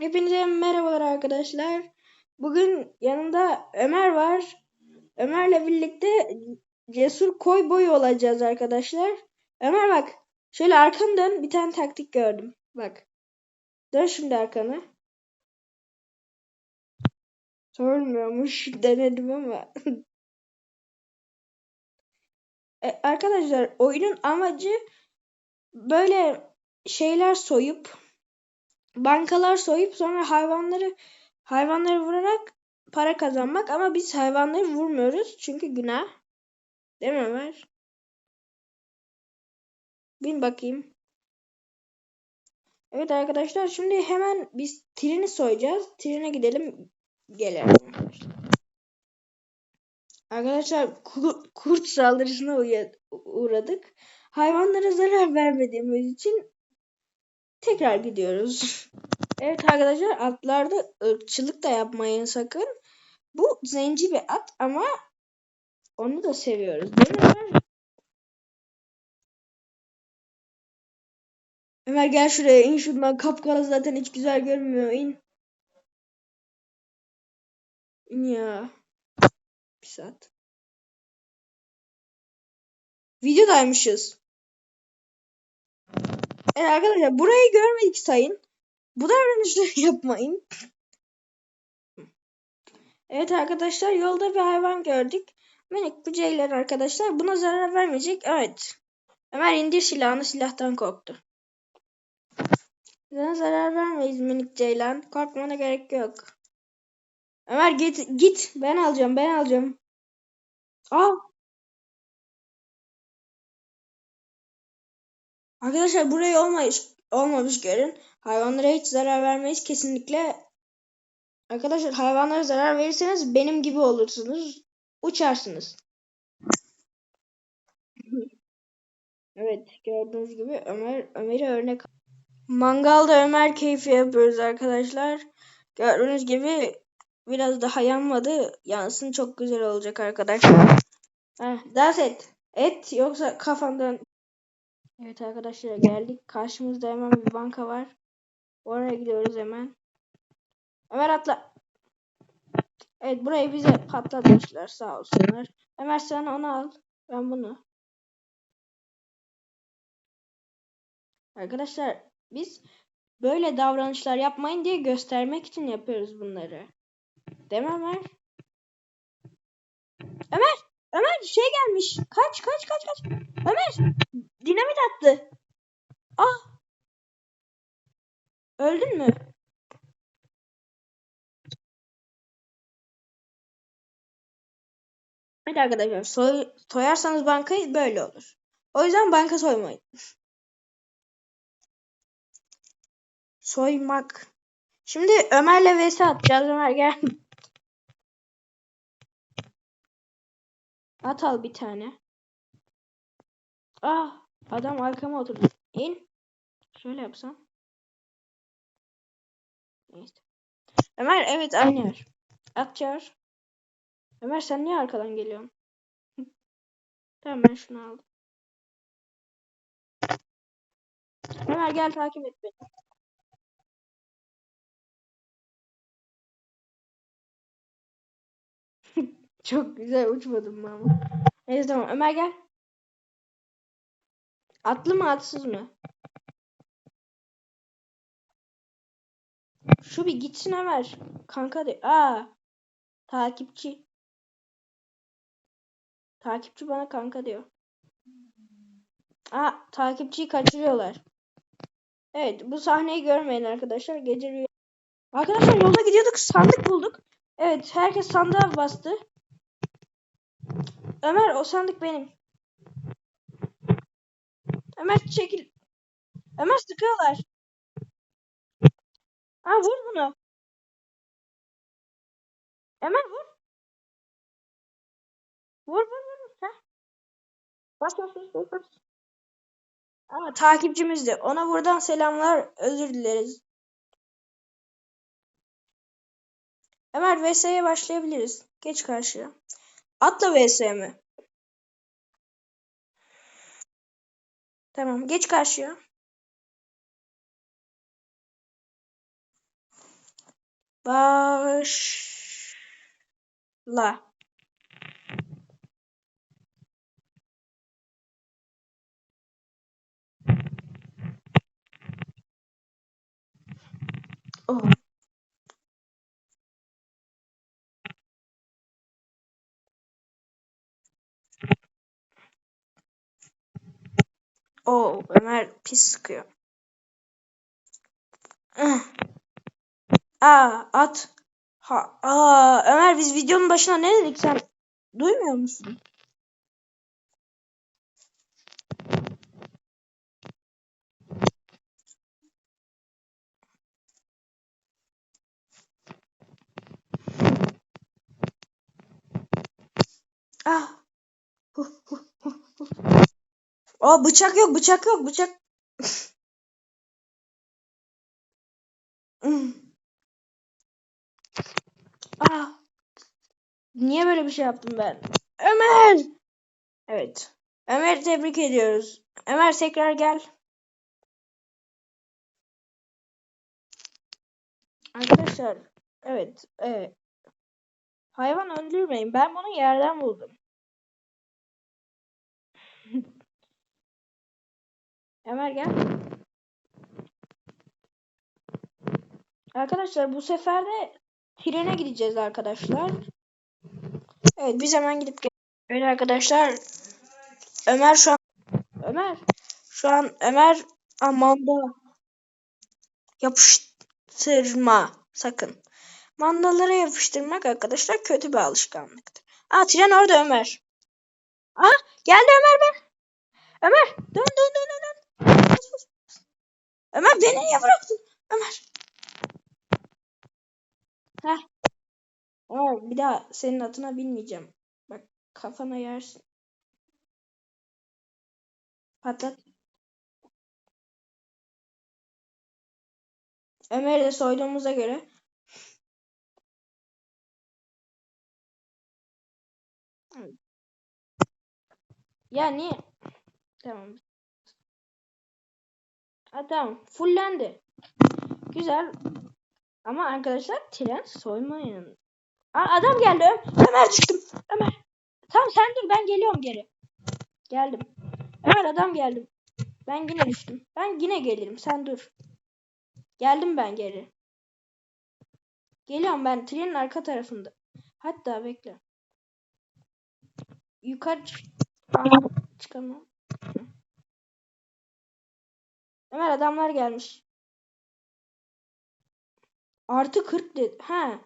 Hepinize merhabalar arkadaşlar. Bugün yanımda Ömer var. Ömer'le birlikte cesur koy boyu olacağız arkadaşlar. Ömer bak. Şöyle arkanı dön. Bir tane taktik gördüm. Bak. Dön şimdi arkanı. Sormuyormuş. Denedim ama. E, arkadaşlar oyunun amacı böyle şeyler soyup bankalar soyup sonra hayvanları hayvanları vurarak para kazanmak ama biz hayvanları vurmuyoruz çünkü günah. Değil mi Ömer? Bin bakayım. Evet arkadaşlar şimdi hemen biz treni soyacağız. Trene gidelim. Gelelim. Arkadaşlar kur- kurt saldırısına uğradık. Hayvanlara zarar vermediğimiz için tekrar gidiyoruz. Evet arkadaşlar atlarda ırkçılık da yapmayın sakın. Bu zenci bir at ama onu da seviyoruz değil mi Ömer? Ömer gel şuraya in şuradan kapkara zaten hiç güzel görmüyor in. İn ya. Bir saat. Videodaymışız. Evet arkadaşlar burayı görmedik sayın. Bu davranışları yapmayın. Evet arkadaşlar yolda bir hayvan gördük. Minik bir ceylan arkadaşlar. Buna zarar vermeyecek. Evet. Ömer indir silahını silahtan korktu. Sana zarar vermeyiz minik ceylan. Korkmana gerek yok. Ömer git git. Ben alacağım ben alacağım. Al. Arkadaşlar burayı olmayış, olmamış görün. Hayvanlara hiç zarar vermeyiz kesinlikle. Arkadaşlar hayvanlara zarar verirseniz benim gibi olursunuz. Uçarsınız. Evet gördüğünüz gibi Ömer Ömer'e örnek. Mangalda Ömer keyfi yapıyoruz arkadaşlar. Gördüğünüz gibi biraz daha yanmadı. Yansın çok güzel olacak arkadaşlar. Heh, dans et. Et yoksa kafandan. Evet arkadaşlar geldik. Karşımızda hemen bir banka var. Oraya gidiyoruz hemen. Ömer atla. Evet burayı bize patlatmışlar sağ olsunlar. Ömer sen onu al. Ben bunu. Arkadaşlar biz böyle davranışlar yapmayın diye göstermek için yapıyoruz bunları. Değil mi Ömer? Ömer! Ömer şey gelmiş. Kaç kaç kaç kaç. Ömer! Dinamit attı. Ah! Öldün mü? Evet arkadaşlar soy, soyarsanız bankayı böyle olur. O yüzden banka soymayın. Soymak. Şimdi Ömer'le vs atacağız. Ömer gel. At al bir tane. Ah adam arkama oturdu. İn. Şöyle yapsam. Neyse. Ömer evet aynı yer. At çağır. Ömer sen niye arkadan geliyorsun? tamam ben şunu aldım. Ömer gel takip et beni. Çok güzel uçmadım mı ama. Neyse tamam Ömer gel. Atlı mı atsız mı? Şu bir gitsin Ömer. Kanka de. Aa. Takipçi. Takipçi bana kanka diyor. Aa takipçiyi kaçırıyorlar. Evet bu sahneyi görmeyin arkadaşlar. Gece rüya. Arkadaşlar yolda gidiyorduk sandık bulduk. Evet herkes sandığa bastı. Ömer o sandık benim. Ömer çekil. Ömer sıkıyorlar. Aa vur bunu. Ömer vur. Vur vur vur. Heh. Bas bas bas. bas. Ama takipçimizdi. Ona buradan selamlar. Özür dileriz. Ömer VS'ye başlayabiliriz. Geç karşıya. Atla VS mi? Tamam geç karşıya. Başla. Oh. Oo, Ömer pis sıkıyor. Ah. Aa, at. Ha, aa, Ömer biz videonun başına ne dedik sen duymuyor musun? Ah. Huh, huh, huh, huh. Aa, bıçak yok, bıçak yok, bıçak. Hmm. Ah. Niye böyle bir şey yaptım ben? Ömer! Evet. Ömer tebrik ediyoruz. Ömer tekrar gel. Arkadaşlar evet, evet. Hayvan öldürmeyin. Ben bunu yerden buldum. Ömer gel. Arkadaşlar bu sefer de trene gideceğiz arkadaşlar. Evet biz hemen gidip gel. Evet arkadaşlar. Ömer şu an Ömer şu an Ömer Amanda yapıştırma sakın. Mandalara yapıştırmak arkadaşlar kötü bir alışkanlıktır. Aa tren orada Ömer. Aa geldi Ömer be. Ömer dön dön dön dön. Ömer beni niye bıraktın? Ömer. Heh. Ömer bir daha senin atına binmeyeceğim. Bak kafana yersin. Patlat. Ömer'i de soyduğumuza göre. Ya niye? Tamam. Ha tamam. Fullendi. Güzel. Ama arkadaşlar tren soymayın. Aa, adam geldi. Ömer çıktım. Ömer. Tamam sen dur ben geliyorum geri. Geldim. Ömer adam geldim. Ben yine düştüm. Ben yine gelirim. Sen dur. Geldim ben geri. Geliyorum ben trenin arka tarafında. Hatta bekle. Yukarı çık. Çıkamam. Ömer adamlar gelmiş. Artı 40 dedi. Ha.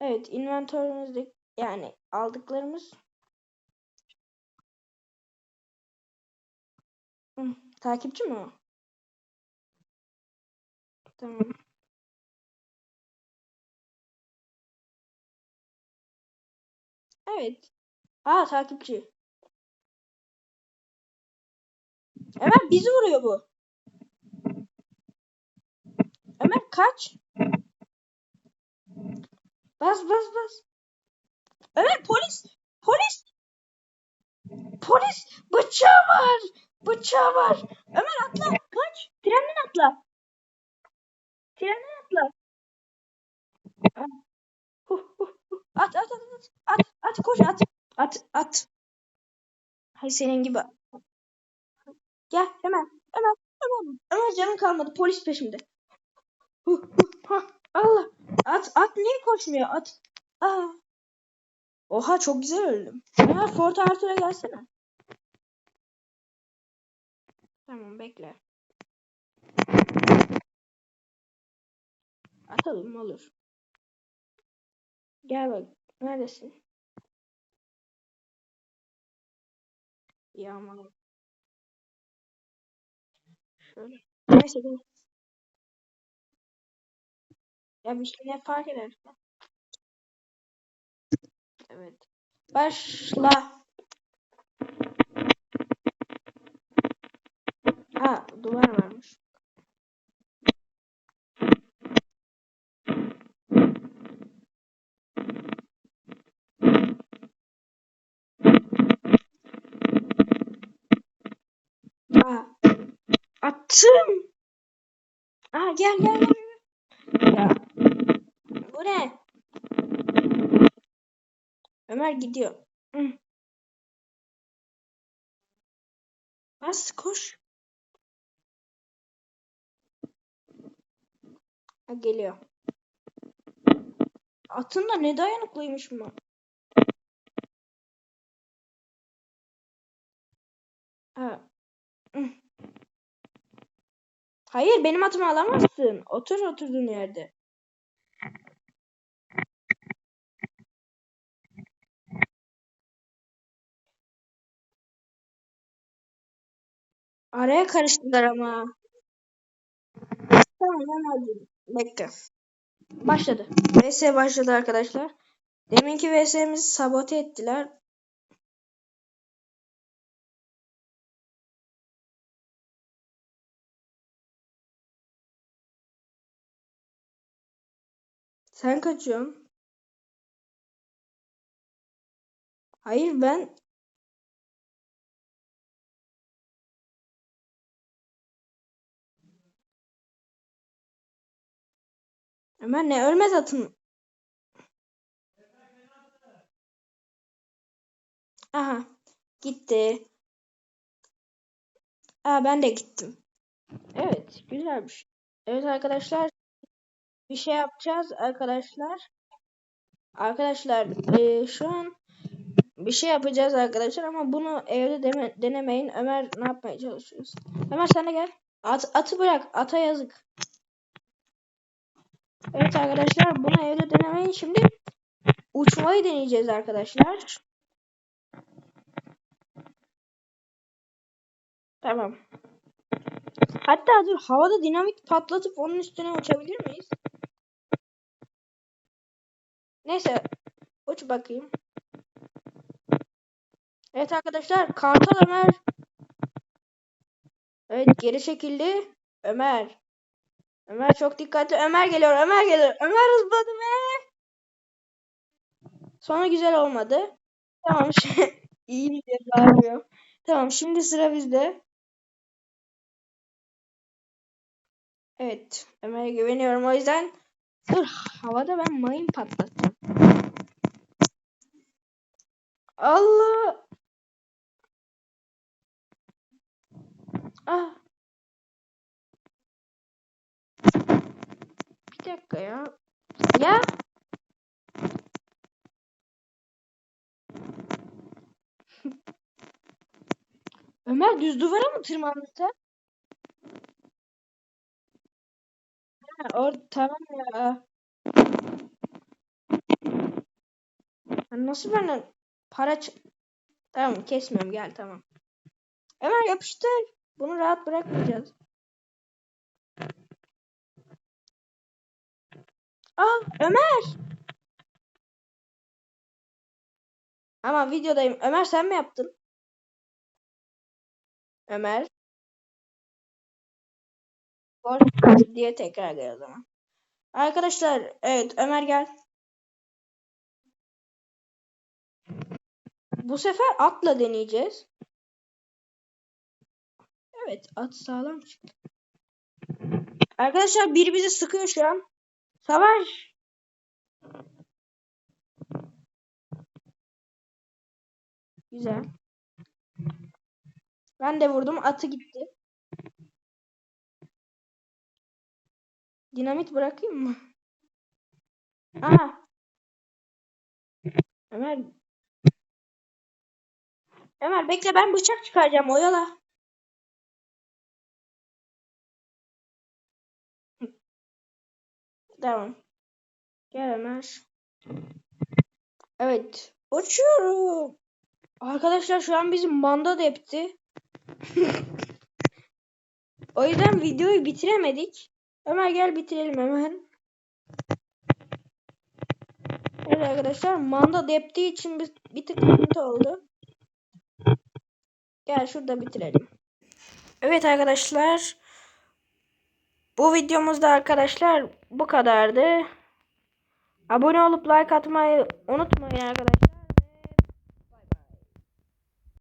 Evet inventörümüzde yani aldıklarımız. Hı, takipçi mi o? Tamam. Evet. Aa takipçi. Ömer bizi vuruyor bu. Ömer kaç. Bas bas bas. Ömer polis. Polis. Polis. Bıçağı var. Bıçağı var. Ömer atla. Kaç. Trenden atla. Trenden atla. At at at at. At at koş at. At at. Hay senin gibi. Gel hemen. Hemen. Hemen. Hemen canım kalmadı. Polis peşimde. Allah. At at niye koşmuyor? At. Aa. Oha çok güzel öldüm. Hemen Fort Arthur'a gelsene. Tamam bekle. Atalım olur. Gel bak. Neredesin? Yağmalı. Şöyle. Neyse gel. Ya bir şey ne fark eder? Evet. Başla. Ha duvar varmış. Aa, attım. Aa gel gel gel. Bu ne? Ömer gidiyor. Hı. Bas koş. Ha, geliyor. Atın da ne dayanıklıymış mı? Ha. Hayır benim atımı alamazsın. Otur oturduğun yerde. Araya karıştılar ama. Tamam Ömerciğim. Bekle. Başladı. VS başladı arkadaşlar. Deminki VS'mizi sabote ettiler. Sen kaçıyorsun. Hayır ben Ömer ne ölmez atın. Aha gitti. Aa ben de gittim. Evet güzel bir şey. Evet arkadaşlar bir şey yapacağız arkadaşlar. Arkadaşlar eee, şu an bir şey yapacağız arkadaşlar ama bunu evde deme- denemeyin. Ömer ne yapmaya çalışıyorsun? Ömer sen de gel. At, atı bırak. Ata yazık. Evet arkadaşlar bunu evde denemeyin. Şimdi uçmayı deneyeceğiz arkadaşlar. Tamam. Hatta dur havada dinamit patlatıp onun üstüne uçabilir miyiz? Neyse uç bakayım. Evet arkadaşlar Kartal Ömer. Evet geri çekildi. Ömer. Ömer çok dikkatli. Ömer geliyor. Ömer geliyor. Ömer hızladı ve sonu güzel olmadı. Tamam. İyi diye bağırıyor. Tamam şimdi sıra bizde. Evet. Ömer'e güveniyorum. O yüzden dur havada ben mayın patlatacağım. Allah. Ah. Bir dakika ya. Ya. Ömer düz duvara mı tırmandın sen? Ha, or tamam ya. Nasıl benden para ç- Tamam kesmiyorum gel tamam. Ömer yapıştır. Bunu rahat bırakmayacağız. Aa Ömer. Ama videodayım. Ömer sen mi yaptın? Ömer. Boş diye tekrar gel o zaman. Arkadaşlar evet Ömer gel. Bu sefer atla deneyeceğiz. Evet at sağlam çıktı. Arkadaşlar biri bizi sıkıyor şu an. Savaş. Güzel. Ben de vurdum atı gitti. Dinamit bırakayım mı? Aha. Ömer. Ömer bekle ben bıçak çıkaracağım oyala. Tamam. Gel Ömer. Evet. Uçuyorum. Arkadaşlar şu an bizim manda depti. o yüzden videoyu bitiremedik. Ömer gel bitirelim hemen. Evet arkadaşlar manda deptiği için bir, bir tık sıkıntı oldu. Gel şurada bitirelim. Evet arkadaşlar. Bu videomuzda arkadaşlar bu kadardı. Abone olup like atmayı unutmayın arkadaşlar.